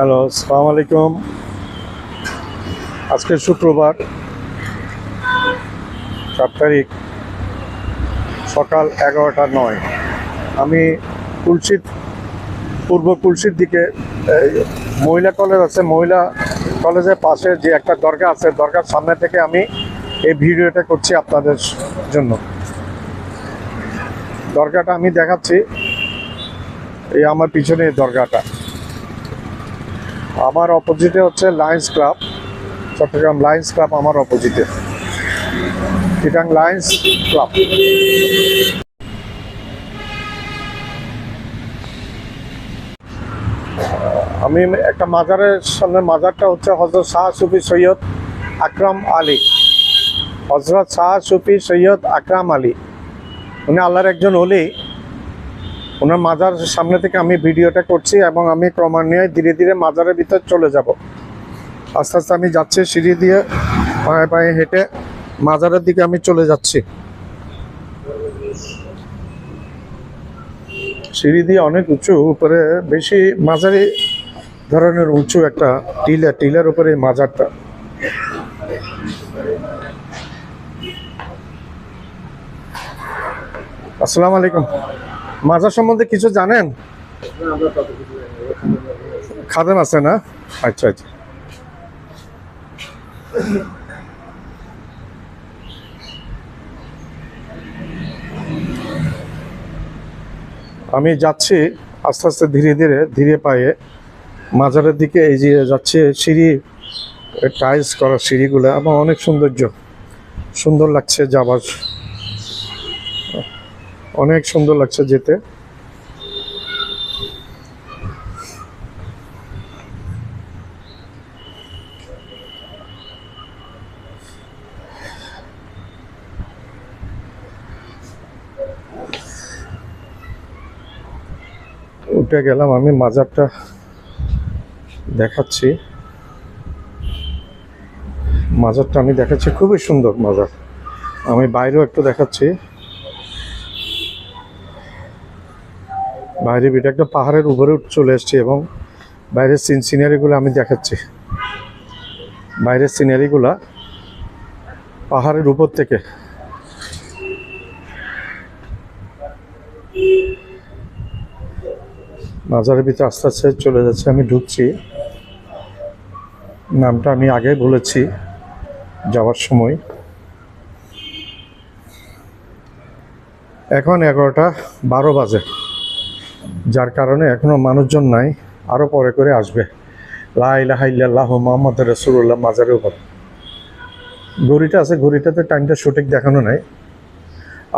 Hello সালাম আলাইকুম। আজকে শুক্রবার চার তারিখ, সকাল এগারোটা নয়। আমি কুলসির পূর্ব কুলসির দিকে মহিলা কলেজ আছে, মহিলা কলেজের পাশে যে একটা দরগা আছে, দরগার সামনে থেকে আমি এই ভিডিওটা করছি আপনাদের জন্য। দরগাটা আমি দেখাচ্ছি, এই আমার পিছনে দরগাটা। আমার অপোজিটে হচ্ছে Lions Club Chittagong Lions Club আমার অপোজিটে চিটাং লায়ন্স ক্লাব আমি একটা মাজারের সামনে, মাজারটা হচ্ছে হজরত শাহ সুফি সৈয়দ আকরাম আলী। হজরত শাহ সুফি সৈয়দ আকরাম আলী। উনি আল্লাহর একজন হলেই ওনার মাজার সামনে থেকে আমি ভিডিওটা করছি এবং আমি ক্রমান্বয়ে ধীরে ধীরে মাজারের ভিতর চলে যাব। আস্তে আস্তে আমি যাচ্ছি সিঁড়ি দিয়ে, পায়ে পায়ে হেঁটে মাজারের দিকে আমি চলে যাচ্ছি। সিঁড়ি দিয়ে অনেক উঁচু, উপরে বেশি মাঝারি ধরনের উঁচু একটা টিলা, টিলার উপরে মাজারটা। আসসালামু আলাইকুম। মাজার সম্বন্ধে কিছু জানেন? খাদেম আছে না? আচ্ছা আচ্ছা। আমি যাচ্ছি আস্তে আস্তে ধীরে ধীরে ধীরে পায়ে। মাজারের দিকে এই যে যাচ্ছে, সিঁড়ি, টাইলস করা সিঁড়িগুলো। এবং অনেক সৌন্দর্য। সুন্দর লাগছে যাবার অনেক সুন্দর লাগছে যেতে। উঠে গেলাম, আমি মাজারটা দেখাচ্ছি। মাজারটা আমি দেখাচ্ছি, খুবই সুন্দর মাজার। আমি বাইরেও একটু দেখাচ্ছি। বাইরে এটা একটা পাহাড়ের উপরে চলে এসেছি এবং বাইরের সিন সিনারিগুলো আমি দেখাচ্ছি। বাইরের সিনারিগুলা পাহাড়ের উপর থেকে। মাজারের ভিতরে আস্তে আস্তে চলে যাচ্ছে, আমি ঢুকছি। নামটা আমি আগে বলেছি যাওয়ার সময়। এখন এগারোটা বারো বাজে। যার কারণে এখনও মানুষজন নাই, আরও পরে করে আসবে। লাহ মোহাম্মদ রসুল্লাহ মাজারের উপর। ঘড়িটা আছে, ঘড়িটাতে টাইমটা সঠিক দেখানো নাই।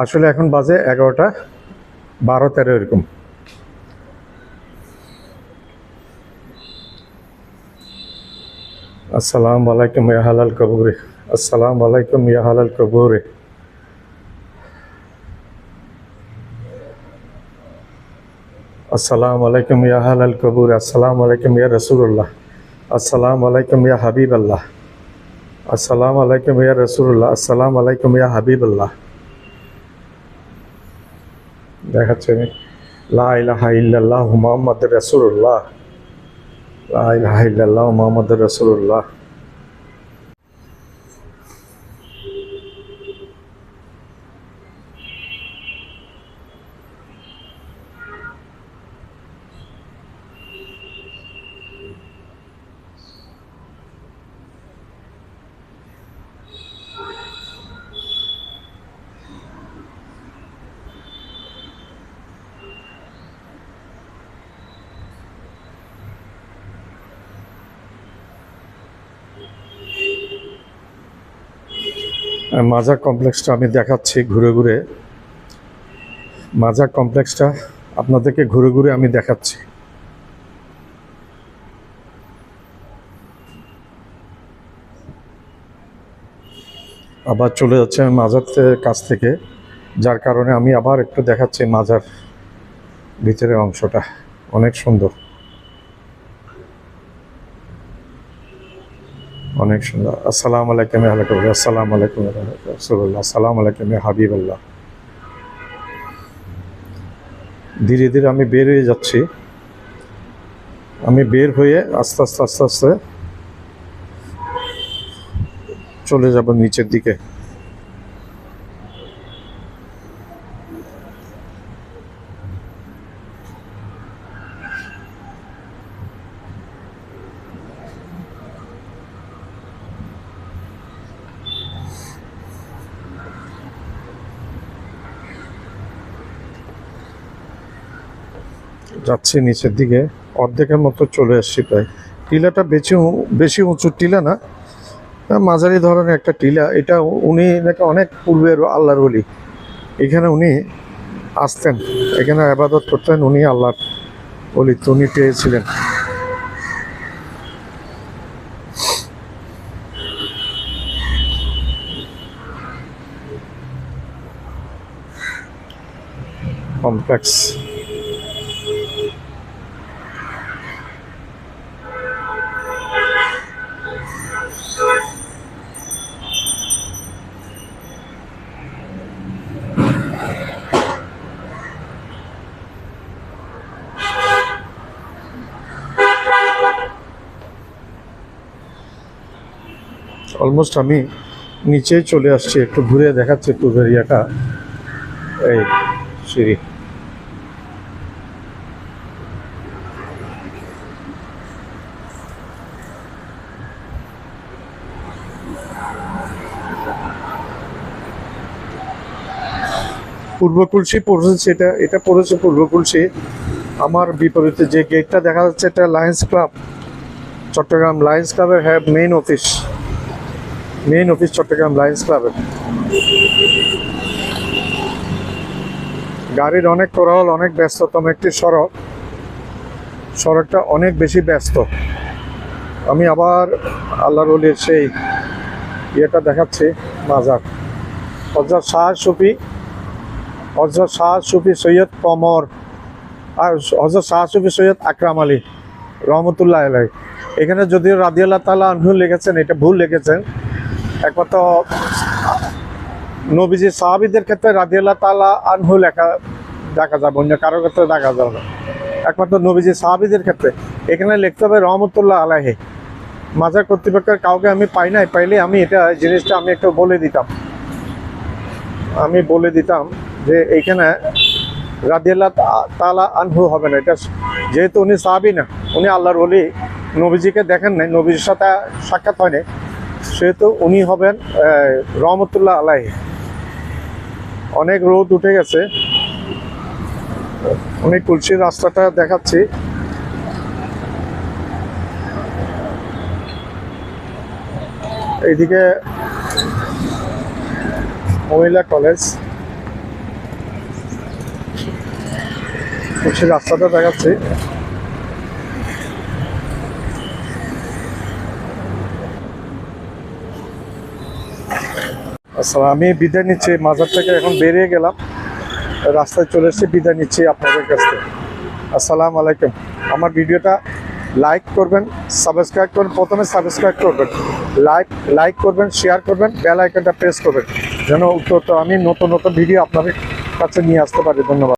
আসলে এখন বাজে এগারোটা, বারো তেরো এরকম। আসসালামু আলাইকুম ইয়া কবুরে। আসসালামু আলাইকুম ইয়া হালাল কবুরে। আসসালামু আলাইকুম ইয়া হালাল কবুর, আসসালামু আলাইকুম ইয়া রাসূলুল্লাহ, আসসালামু আলাইকুম ইয়া হাবিবাল্লাহ, আসসালামু আলাইকুম ইয়া রাসূলুল্লাহ, আসসালামু আলাইকুম ইয়া হাবিবাল্লাহ। দেখাচ্ছে আমি, লা ইলাহা ইল্লাল্লাহ মুহাম্মাদুর রাসূলুল্লাহ, লা ইলাহা ইল্লাল্লাহ মাজার কমপ্লেক্সটা আমি দেখাচ্ছি ঘুরে ঘুরে। মাজার কমপ্লেক্সটা আপনাদেরকে ঘুরে ঘুরে আমি দেখাচ্ছি। আবার চলে যাচ্ছে আমি মাজার কাছ থেকে, যার কারণে আমি আবার একটু দেখাচ্ছি মাজার ভিতরের অংশটা। অনেক সুন্দর। অনেক সুন্দর। আসসালামু আলাইকুম আলাইকুম আসসালামু আলাইকুম রসুল্লাহ আসসালামু আলাইকুম হাবিব আল্লাহ ধীরে ধীরে আমি বের হয়ে যাচ্ছি। আমি বের হয়ে আস্তে আস্তে আস্তে আস্তে চলে যাব নিচের দিকে। যাচ্ছি নিচের দিকে, অর্ধেকের মতো চলে আসছি প্রায়। টিলাটা বেশি বেশি উঁচু টিলা না মাঝারি ধরনের একটা টিলা। এটা উনি নাকি অনেক পূর্বের আল্লাহর বলি এখানে উনি আসতেন, এখানে আবাদত করতেন, উনি আল্লাহর বলি উনি পেয়েছিলেন। কমপ্লেক্স। অলমোস্ট আমি নিচে চলে আসছি, একটু ঘুরে দেখাচ্ছি একটু এরিয়াটা এই, সিঁড়ি। পূর্বকুলসি পড়েছে এটা এটা পড়েছে পূর্বকুলসি। আমার বিপরীতে যে গেটটা দেখা যাচ্ছে, এটা লায়ন্স ক্লাব চট্টগ্রাম লায়ন্স ক্লাবের হ্যাঁ main office main office Chittagong Lions ক্লাবের গাড়ির অনেক কোলাহল অনেক ব্যস্ততম একটি সড়ক। সড়কটা অনেক বেশি ব্যস্ত। আমি আবার আল্লাহর অলির সেই ইয়েটা দেখাচ্ছি, মাজার। হজরত শাহ সুফি, হজরত শাহ সুফি সৈয়দ কমর, আর হজরত শাহ সুফি সৈয়দ আকরাম আলী, রহমতুল্লাহ আলাই এখানে যদিও রাদিয়াল্লাহ তালা আনহু লিখেছেন, এটা ভুল লিখেছেন একমাত্র নবীজি সাহাবিদের ক্ষেত্রে রাদিয়াল্লাহ তালা আনহু লেখা দেখা যাবে অন্য কারোর ক্ষেত্রে দেখা যাবে একমাত্র নবীজি সাহাবিদের ক্ষেত্রে, এখানে লিখতে হবে রহমতুল্লাহ আলাহে মাজার কর্তৃপক্ষের কাউকে আমি পাই নাই, পাইলে আমি এটা জিনিসটা আমি একটু বলে দিতাম। আমি বলে দিতাম যে এইখানে রাদিয়াল্লাহ তালা আনহু হবে না, এটা যেহেতু উনি সাহাবি না, উনি আল্লাহর বলি নবীজিকে দেখেন নাই, নবীজির সাথে সাক্ষাৎ হয়নি সেহেতু উনি হবেন রহমতুল্লাহ আলাই অনেক রোদ উঠে গেছে। আমি তুলসীর রাস্তাটা দেখাচ্ছি। এইদিকে মহিলা কলেজ। তুলসীর রাস্তাটা দেখাচ্ছি। আচ্ছা আমি বিদায় নিচ্ছি, মাজার থেকে এখন বেরিয়ে গেলাম। রাস্তায় চলে এসেছি, বিদায় নিচ্ছি আপনাদের কাছ থেকে। আসসালাম আলাইকুম। আমার ভিডিওটা লাইক করবেন, সাবস্ক্রাইব করবেন, প্রথমে সাবস্ক্রাইব করবেন। লাইক লাইক করবেন, শেয়ার করবেন, বেল আইকনটা প্রেস করবেন। যেন উত্তর আমি নতুন নতুন ভিডিও আপনাদের কাছে নিয়ে আসতে পারি। ধন্যবাদ।